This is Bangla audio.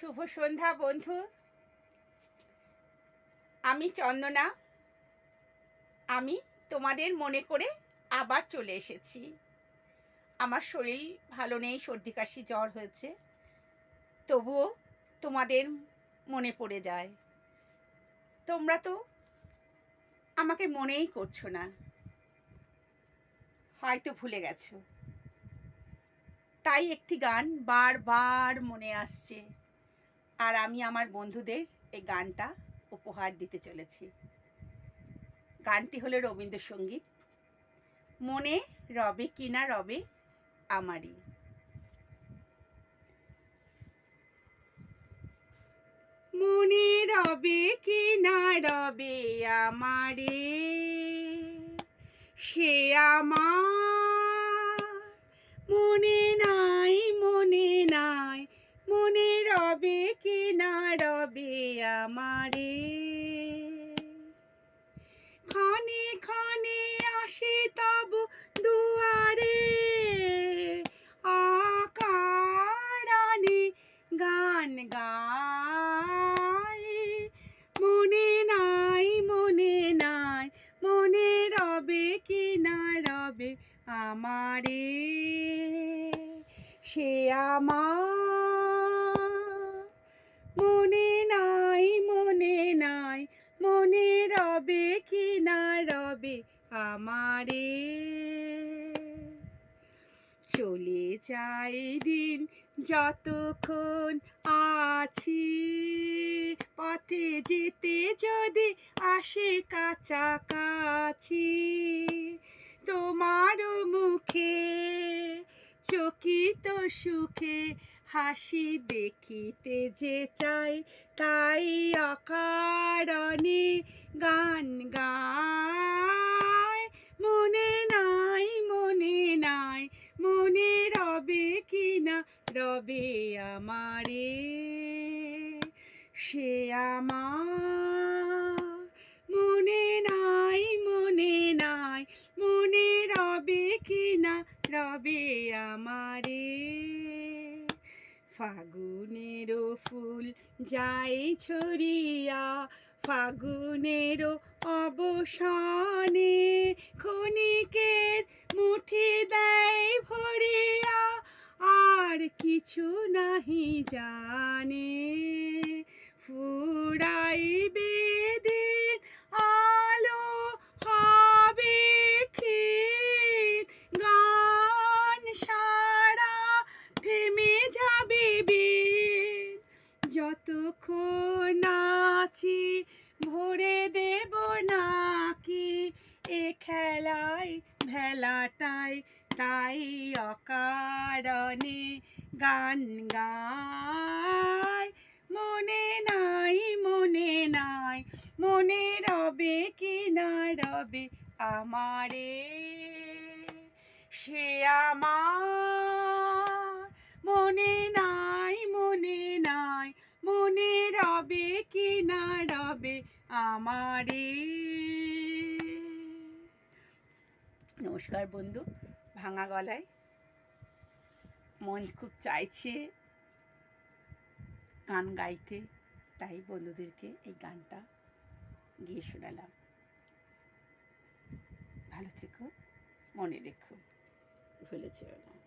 শুভ সন্ধ্যা, বন্ধু। আমি চন্দনা। আমি তোমাদের মনে করে আবার চলে এসেছি। আমার শরীর ভালো নেই, সর্দি কাশি, জ্বর হয়েছে। তবুও তোমাদের মনে পড়ে যায়। তোমরা তো আমাকে মনেই করছ না। হয়তো ভুলে গেছো। তাই একটি গান বারবার মনে আসছে। আর আমি আমার বন্ধুদের এই গানটা উপহার দিতে চলেছি। গানটি হলো রবীন্দ্রসঙ্গীত। মনে রবে কি না রবে আমারই। মনে রবে কি না রবে আমারে সে আমার রবে কি না রবে আমারে। ক্ষণে ক্ষণে আসে তব দুয়ারে। আকারানে গান গায় মনে নাই মনে নাই, মনে রবে কি না রবে আমারে। সে আমার আমারে। চলে যাই দিন যতক্ষণ আছি। পথে যেতে যদি আসে কাছাকাছি। তোমার মুখে চকিত সুখে, হাসি দেখিতে যে চাই, তাই অকারণে গান গায় আমারে, সে আমার। মনে নাই মনে নাই, মনে রবে কি না, রবে আমারে। ফাগুনেরও ফুল যাই ছড়িয়া, ফাগুনেরও অবসানে জানে ফুরাইবে দিন আলো হবে গান সারা থেমে যাবে যতক্ষণ আছি ভরে দেব নাকি, এ খেলায় ভেলাটাই তাই অকারণে গান গায়। মনে নাই মনে নাই, মনে রবে কি না রবে আমারে। সে আমার। মনে নাই মনে নাই, মনে রবে কি না রবে আমারে। নমস্কার বন্ধু, ভাঙা গলায়। মন খুব চাইছে গান গাইতে, তাই বন্ধুদেরকে এই গানটা গিয়ে শোনালাম। ভালো থেকো, মনে রেখো, ভুলে যেও না।